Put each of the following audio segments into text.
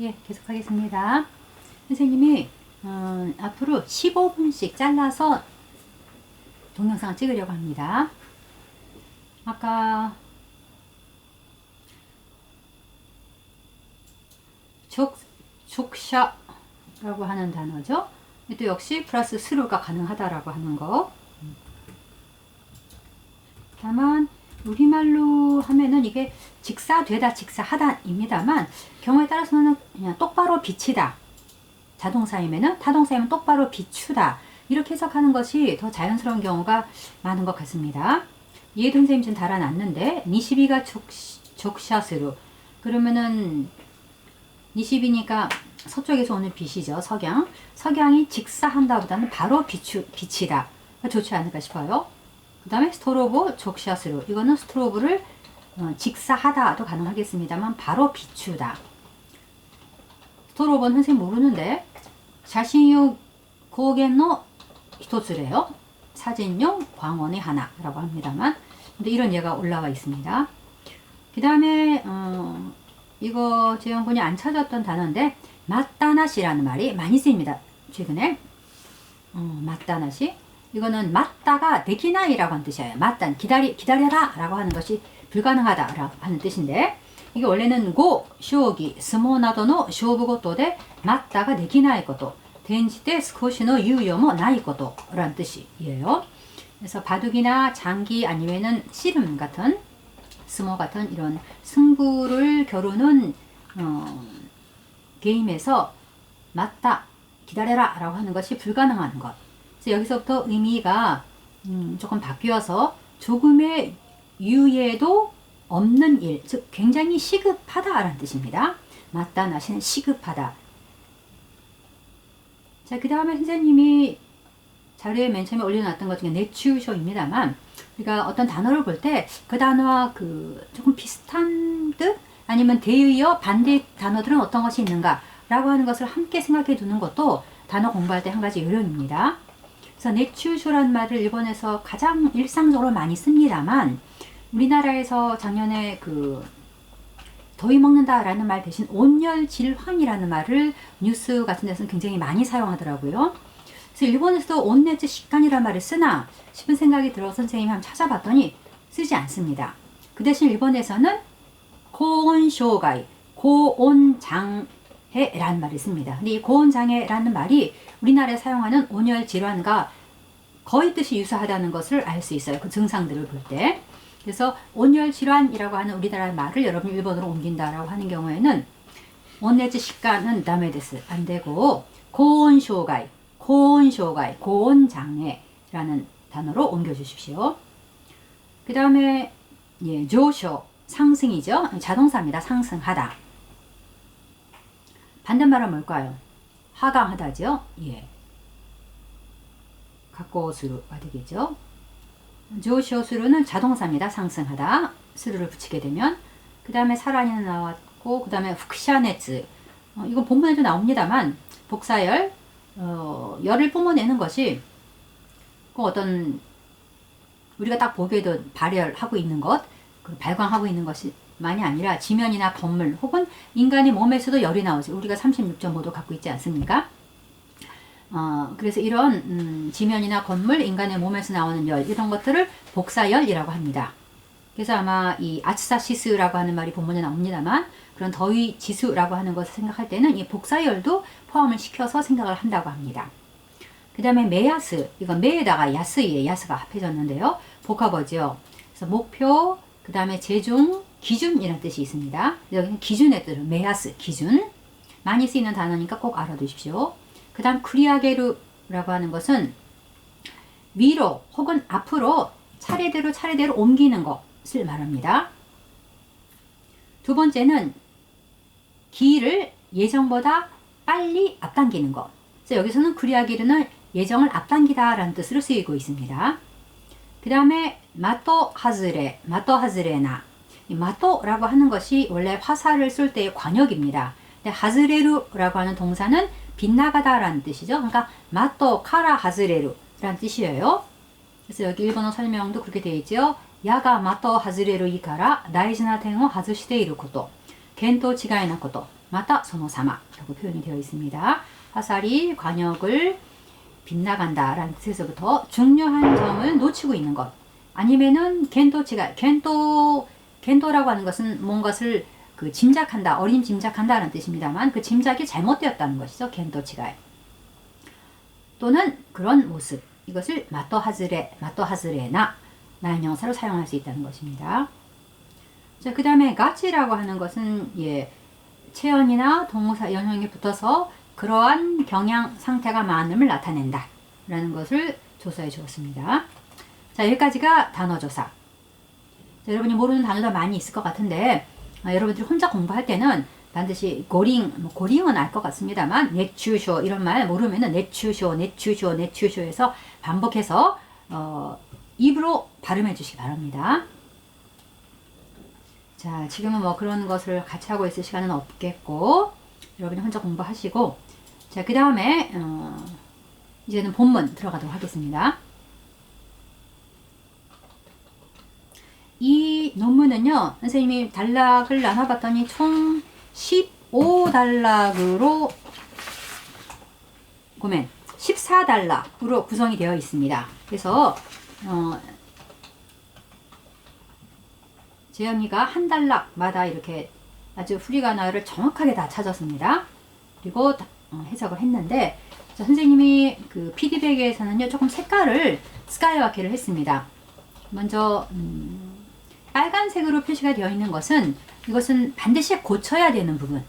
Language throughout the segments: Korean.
예, 계속하겠습니다. 선생님이 어, 앞으로 15분씩 잘라서 동영상을 찍으려고 합니다. 아까 족, 족샤라고 하는 단어죠. 또 역시 플러스 스루가 가능하다라고 하는 거. 다만 우리말로 하면은 이게 직사되다, 직사하다입니다만 경우에 따라서는 그냥 똑바로 비치다. 자동사이면은 타동사이면 똑바로 비추다. 이렇게 해석하는 것이 더 자연스러운 경우가 많은 것 같습니다. 이해도 선생님 지금 달아놨는데 니시비가 족, 족샷으로 그러면은 니시비니까 서쪽에서 오는 빛이죠. 석양. 석양이 직사한다 보다는 바로 비추, 비치다. 좋지 않을까 싶어요. 그 다음에 스토로브 족샷으로. 이거는 스토로브를 어, 직사하다도 가능하겠습니다만 바로 비추다. 스토로브는 선생님 모르는데 자신용 고겐노 히토츠래요. 사진용 광원의 하나라고 합니다만 근데 이런 예가 올라와 있습니다. 그 다음에 어, 이거 재영군이 안 찾았던 단어인데 맞다나시라는 말이 많이 쓰입니다. 최근에 어, 맞다나시 이거는 맞다가 되기나이라고 하는 뜻이에요. 맞다, 기다리, 기다려라 라고 하는 것이 불가능하다 라고 하는 뜻인데 이게 원래는 고, 쇼기, 스모 나도노 쇼부고토데 맞다가 데키나이 것도 된지대 스코시노 유요모 나이 것도 라는 뜻이에요. 그래서 바둑이나 장기 아니면은 씨름 같은 스모 같은 이런 승부를 겨루는 어, 게임에서 맞다 기다려라 라고 하는 것이 불가능한 것 그래서 여기서부터 의미가 음, 조금 바뀌어서 조금의 유예도 없는 일, 즉 굉장히 시급하다라는 뜻입니다. 맞다 나시는 시급하다. 자, 그 다음에 선생님이 자료에 맨 처음에 올려놨던 것 중에 내추쇼입니다만 우리가 어떤 단어를 볼 때 그 단어와 그 조금 비슷한 듯 아니면 대의어 반대 단어들은 어떤 것이 있는가 라고 하는 것을 함께 생각해 두는 것도 단어 공부할 때 한 가지 요령입니다. 그래서 내추쇼라는 말을 일본에서 가장 일상적으로 많이 씁니다만 우리나라에서 작년에 그 더위 먹는다라는 말 대신 온열 질환이라는 말을 뉴스 같은 데서는 굉장히 많이 사용하더라고요. 그래서 일본에서도 온내지 식간이라는 말을 쓰나 싶은 생각이 들어 선생님이 한번 찾아봤더니 쓰지 않습니다. 그 대신 일본에서는 고온쇼가이, 고온장 애라는 말을 씁니다. 근데 이 고온 장애라는 말이 우리나라에 사용하는 온열 질환과 거의 뜻이 유사하다는 것을 알 수 있어요. 그 증상들을 볼 때. 그래서 온열 질환이라고 하는 우리나라 말을 여러분 일본어로 옮긴다라고 하는 경우에는 온내지 식간은 다메데스 안 되고 고온 쇼가이, 고온 쇼가이, 고온 장애라는 단어로 옮겨 주십시오. 그 다음에 예, 조쇼 상승이죠. 자동사입니다. 상승하다. 반대말은 뭘까요? 하강하다죠. 예. 스루가 되겠죠. 조쇼스루는 자동사입니다. 상승하다. 스루를 붙이게 되면 그 다음에 사란이 나왔고 그 다음에 훅샤네츠 어, 이건 본문에도 나옵니다만 복사열 어, 열을 뿜어내는 것이 꼭 어떤 우리가 딱 보기에도 발열하고 있는 것그 발광하고 있는 것이 많이 아니라 지면이나 건물 혹은 인간의 몸에서도 열이 나오지 우리가 36.5도 갖고 있지 않습니까? 어, 그래서 이런 음, 지면이나 건물, 인간의 몸에서 나오는 열 이런 것들을 복사열이라고 합니다. 그래서 아마 이 아츠사시스라고 하는 말이 본문에 나옵니다만 그런 더위 지수라고 하는 것을 생각할 때는 이 복사열도 포함을 시켜서 생각을 한다고 합니다. 그 다음에 메야스, 이건 메에다가 야스이에 야스가 합해졌는데요. 복합어죠. 그래서 목표, 그 다음에 제중, 기준이라는 뜻이 있습니다. 여기는 기준의 뜻을 메야스, 기준. 많이 쓰이는 단어니까 꼭 알아두십시오. 그 다음 크리아게루라고 하는 것은 위로 혹은 앞으로 차례대로 차례대로 옮기는 것을 말합니다. 두 번째는 기일을 예정보다 빨리 앞당기는 것. 그래서 여기서는 크리아게루는 예정을 앞당기다라는 뜻으로 쓰이고 있습니다. 그 다음에 마토 하즈레, 마토 하즈레나. 마토라고 하는 것이 원래 화살을 쓸 때의 관역입니다. 근데 하즈레루라고 하는 동사는 빗나가다라는 뜻이죠. 그러니까 마토 카라 하즈레루라는 뜻이에요. 그래서 여기 일본어 설명도 그렇게 되어 있죠. 야가 마토 하즈레루 이카라 나이지나 텐호 하즈시데이루 코토 겐토 치가이나 코토 마타 소노 사마라고 표현이 되어 있습니다. 화살이 관역을 빗나간다라는 뜻에서부터 중요한 점을 놓치고 있는 것. 아니면은 겐토치가 겐토 겐도라고 하는 것은 뭔가를 그 짐작한다, 어린 짐작한다라는 뜻입니다만 그 짐작이 잘못되었다는 것이죠. 겐도치가. 또는 그런 모습. 이것을 마토 하즈레, 마토 하즈레나 나연형사로 사용할 수 있다는 것입니다. 자, 그 다음에 가치라고 하는 것은 예, 체연이나 동사 연형에 붙어서 그러한 경향 상태가 많음을 나타낸다. 라는 것을 조사해 주었습니다. 자, 여기까지가 단어 조사. 자, 여러분이 모르는 단어도 많이 있을 것 같은데, 아, 여러분들이 혼자 공부할 때는 반드시 고링, 뭐 고링은 알 것 같습니다만, 내추쇼 이런 말 모르면은 내추쇼, 내추쇼, 내추쇼에서 반복해서 어, 입으로 발음해 주시기 바랍니다. 자, 지금은 뭐 그런 것을 같이 하고 있을 시간은 없겠고, 여러분이 혼자 공부하시고, 자, 그 다음에, 어, 이제는 본문 들어가도록 하겠습니다. 이 논문은요, 선생님이 단락을 나눠봤더니 총 15단락으로, 고멘, 14단락으로 구성이 되어 있습니다. 그래서, 어, 재현이가 한 단락마다 이렇게 아주 후리가나를 정확하게 다 찾았습니다. 그리고 어, 해석을 했는데 자, 선생님이 그 피드백에서는요 조금 색깔을 스카이와키를 했습니다. 먼저 음, 빨간색으로 표시가 되어 있는 것은 이것은 반드시 고쳐야 되는 부분.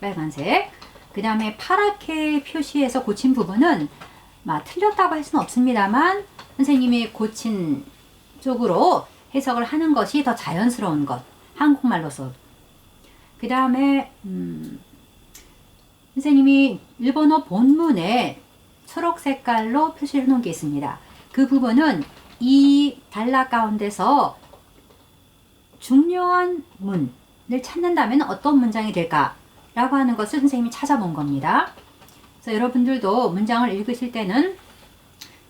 빨간색. 그 다음에 파랗게 표시해서 고친 부분은 막 틀렸다고 할 수는 없습니다만 선생님이 고친 쪽으로 해석을 하는 것이 더 자연스러운 것. 한국말로서. 그 다음에 음, 선생님이 일본어 본문에 초록 색깔로 표시를 해놓은 게 있습니다. 그 부분은 이 단락 가운데서 중요한 문을 찾는다면 어떤 문장이 될까 라고 하는 것을 선생님이 찾아본 겁니다. 그래서 여러분들도 문장을 읽으실 때는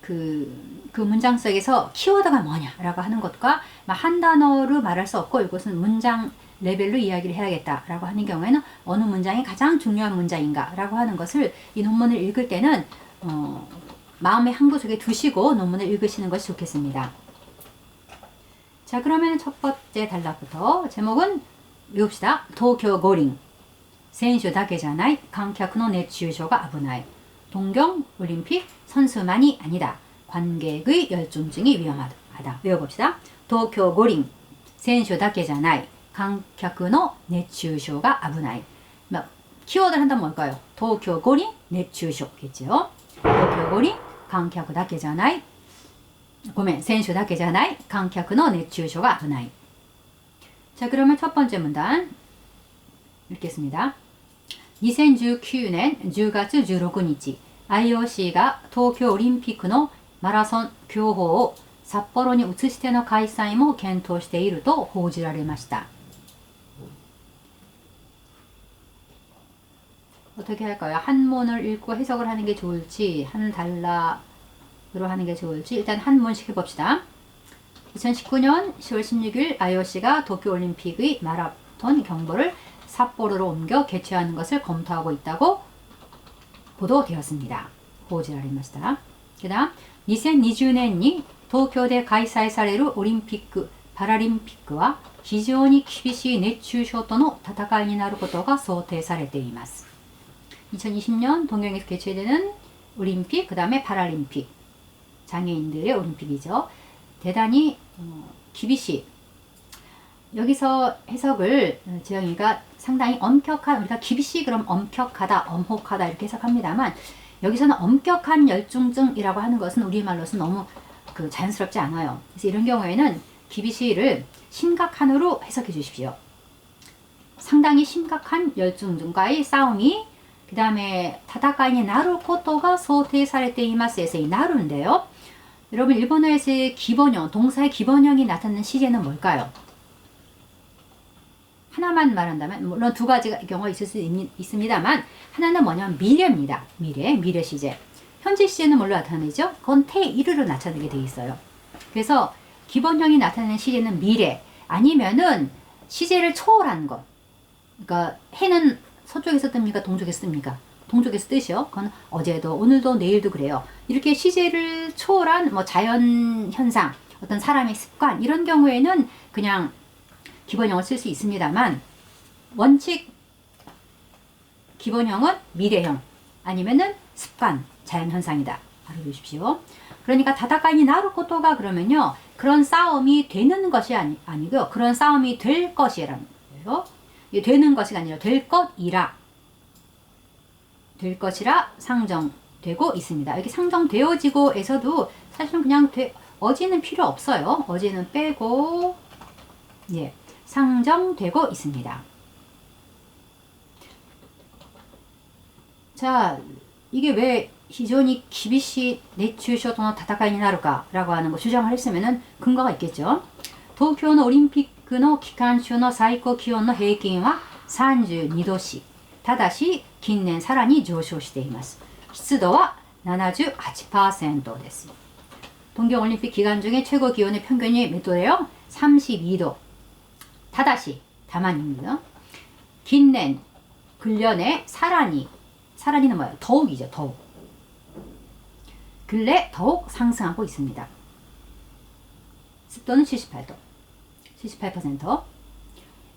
그, 그 문장 속에서 키워드가 뭐냐라고 하는 것과 한 단어로 말할 수 없고 이것은 문장 레벨로 이야기를 해야겠다라고 하는 경우에는 어느 문장이 가장 중요한 문장인가라고 하는 것을 이 논문을 읽을 때는 어, 마음의 한 구석에 두시고 논문을 읽으시는 것이 좋겠습니다. 자 그러면 첫 번째 단락부터 제목은 외웁시다. 도쿄 고링 選手だけじゃない観客の熱中症が危ない。 동경 올림픽 선수만이 아니다. 관객의 열중증이 위험하다. 외워봅시다. 도쿄 고링 選手だけじゃない観客の熱中症が危ない. 뭐, 키워드를 한다면 뭘까요? 도쿄 고링熱中症겠죠. 도쿄 고링 観客だけじゃない ごめん、選手だけじゃない観客の熱中症が危ない. 자, 그러면 첫 번째 문단 읽겠습니다. 2019年10月16日 IOC が東京オリンピックのマラソン競歩を札幌に移しての開催も検討していると報じられました。 어떻게 할까요? 한문을 읽고 해석을 하는 게 좋을지 한 단락 으로 하는 게 좋을지 일단 한문씩 해봅시다. 2019년 10월 16일 IOC가 도쿄올림픽의 마라톤 경보를 삿포로로 옮겨 개최하는 것을 검토하고 있다고 보도되었습니다. 보지라리마시다. 그 다음 2020年に東京で開催されるオリンピック・パラリンピックは非常に厳しい熱中症との戦いになることが想定されています。 2020년 동경에서 개최되는 올림픽, 그 다음에 파라림픽, 장애인들의 올림픽이죠. 대단히 어, 기비시 여기서 해석을 어, 재영이가 상당히 엄격한 우리가 기비시 그럼 엄격하다, 엄혹하다 이렇게 해석합니다만 여기서는 엄격한 열중증이라고 하는 것은 우리말로서 너무 그 자연스럽지 않아요. 그래서 이런 경우에는 기비시를 심각한으로 해석해 주십시오. 상당히 심각한 열중증과의 싸움이 그 다음에 타다카이니 나루 코토가 소테사레테 이마스에서 이 나루인데요. 여러분 일본어에서의 기본형, 동사의 기본형이 나타나는 시제는 뭘까요? 하나만 말한다면 물론 두 가지 경우가 있을 수 있, 있습니다만 하나는 뭐냐면 미래입니다. 미래, 미래 시제. 현재 시제는 뭘로 나타내죠? 그건 태이르로 나타내게 돼 있어요. 그래서 기본형이 나타내는 시제는 미래 아니면은 시제를 초월한 것. 그러니까 해는 서쪽에서 뜹니까? 동쪽에서 뜹니까? 동쪽에서 뜨죠. 그건 어제도 오늘도 내일도 그래요. 이렇게 시제를 초월한 뭐 자연 현상, 어떤 사람의 습관 이런 경우에는 그냥 기본형을 쓸 수 있습니다만 원칙 기본형은 미래형 아니면은 습관 자연 현상이다. 알아두십시오. 그러니까 다다카니 나루 코토가 그러면요 그런 싸움이 되는 것이 아니, 아니고요 그런 싸움이 될 것이라는 거예요. 되는 것이 아니라 될 것이라 될 것이라 상정되고 있습니다. 이렇게 상정되어지고에서도 사실은 그냥 되, 어지는 필요 없어요. 어지는 빼고 예, 상정되고 있습니다. 자, 이게 왜 시존이 기비시 내추쇼토노 다타카이 나루까라고 하는 거 주장을 했으면은 근거가 있겠죠. 도쿄 올림픽 기간 쇼의 최고 기온의 평균은 32도씩 ただし近年さらに上昇しています。湿度は78%です。 동경올림픽 기간 중에 최고 기온의 평균이 몇 도래요? 32도. 다다시, 다만입니다. 긴낸, 근련에 사란이, 사란이는 뭐예요? 더욱이죠, 더욱. 근래 더욱 상승하고 있습니다. 습도는 78도. 78%.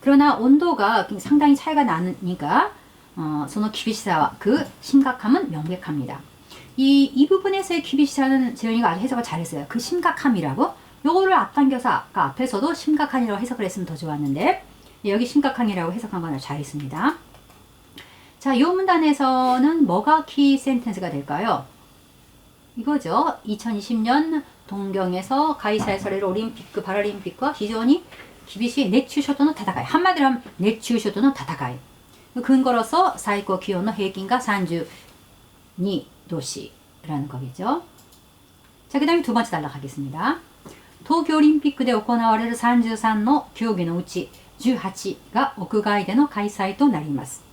그러나 온도가 상당히 차이가 나니까 어, 그 심각함은 명백합니다. 이, 이 부분에서의 키비시사는 재현이가 아주 해석을 잘했어요. 그 심각함이라고 요거를 앞당겨서 아까 앞에서도 심각한이라고 해석을 했으면 더 좋았는데 여기 심각한이라고 해석한 건 잘했습니다. 자, 이 문단에서는 뭐가 키 센텐스가 될까요? 이거죠. 2020년 동경에서 가이사이사레 올림픽, 파라림픽과 기존이 기비시 내추쇼도는 다다가이. 한마디로 하면 내추쇼도는 다다가이. 근거로서 사이코 기온의平均가 32도시라는 거겠죠. 자, 그 다음에 두 번째 단락 하겠습니다. 東京オリンピックで行われる33の競技のうち18が屋外での開催となります。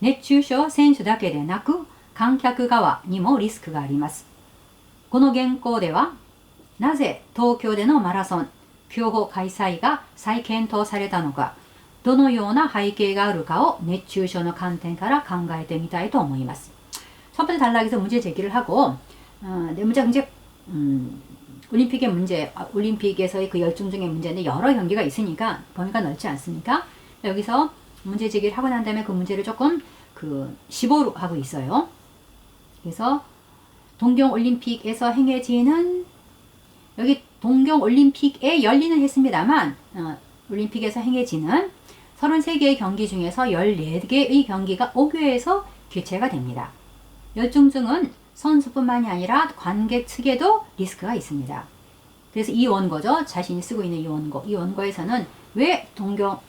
熱中症は選手だけでなく観客側にもリスクがあります。この原稿ではなぜ東京でのマラソン 競歩開催が再検討されたのかどのような背景があるかを熱中症の観点から考えてみたいと思います。첫 번째 단락에서 문제 제기를 하고 어, 내 문제가 이제 음, 올림픽의 문제, 아, 올림픽에서의 그 열중 중의 문제인데 여러 경기가 있으니까 범위가 넓지 않습니까? 여기서 문제 제기를 하고 난 다음에 그 문제를 조금 그 시보로 하고 있어요. 그래서 동경올림픽에서 행해지는 여기 동경올림픽에 열리는 했습니다만 어, 올림픽에서 행해지는 33개의 경기 중에서 14개의 경기가 5교에서 개최가 됩니다. 열중증은 선수뿐만이 아니라 관객 측에도 리스크가 있습니다. 그래서 이 원고죠. 자신이 쓰고 있는 이 원고. 이 원고에서는 왜 동경에서의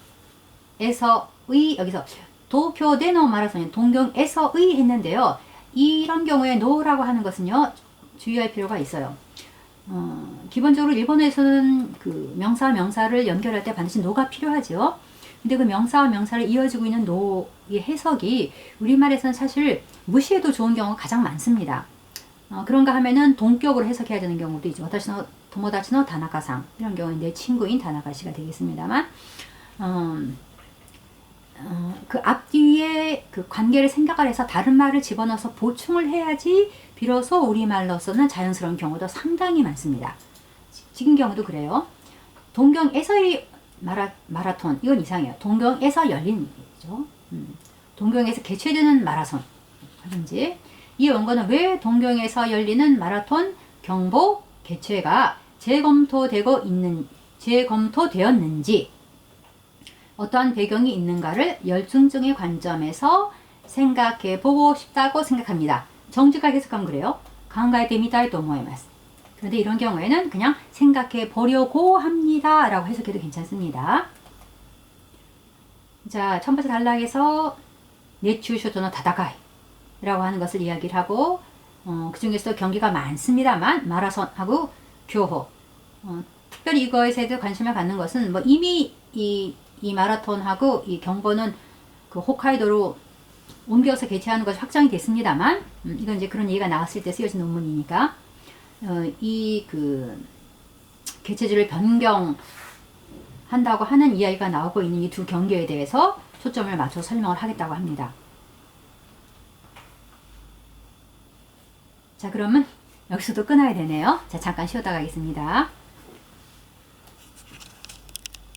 여기서 도쿄대노 마라톤이 동경에서의 했는데요. 이런 경우에 노라고 하는 것은요. 주의할 필요가 있어요. 어, 기본적으로 일본에서는 그 명사 명사를 연결할 때 반드시 노가 필요하죠. 근데 그 명사와 명사를 이어지고 있는 노의 해석이 우리말에서는 사실 무시해도 좋은 경우가 가장 많습니다. 어, 그런가 하면은 동격으로 해석해야 되는 경우도 있죠. 다시노 도모다치노 다나카상 이런 경우는 내 친구인 다나카시가 되겠습니다만 음, 어, 그 앞뒤에 그 관계를 생각을 해서 다른 말을 집어넣어서 보충을 해야지 비로소 우리말로서는 자연스러운 경우도 상당히 많습니다. 지금 경우도 그래요. 동경에서의 마라, 마라톤 이건 이상해요. 동경에서 열린 일이죠. 음, 동경에서 개최되는 마라톤 하든지 이 원고는 왜 동경에서 열리는 마라톤 경보 개최가 재검토되고 있는 재검토되었는지 어떠한 배경이 있는가를 열중증의 관점에서 생각해 보고 싶다고 생각합니다. 정직하게 해석하면 그래요.考えて みたいと思います 그런데 이런 경우에는 그냥 생각해 보려고 합니다. 라고 해석해도 괜찮습니다. 자, 첫 번째 단락에서 내추쇼도는 다다가이. 라고 하는 것을 이야기를 하고 어, 그 중에서도 경기가 많습니다만 마라손하고 교호 어, 특별히 이거에 대해서 관심을 갖는 것은 뭐 이미 이, 이 마라톤하고 이 경보는 그 홋카이도로 옮겨서 개최하는 것이 확정이 됐습니다만 음, 이건 이제 그런 얘기가 나왔을 때 쓰여진 논문이니까 어, 이그 개최지를 변경 한다고 하는 이야기가 나오고 있는 이 두 경기에 대해서 초점을 맞춰 설명을 하겠다고 합니다. 자, 그러면 여기서도 끊어야 되네요. 자, 잠깐 쉬었다 가겠습니다.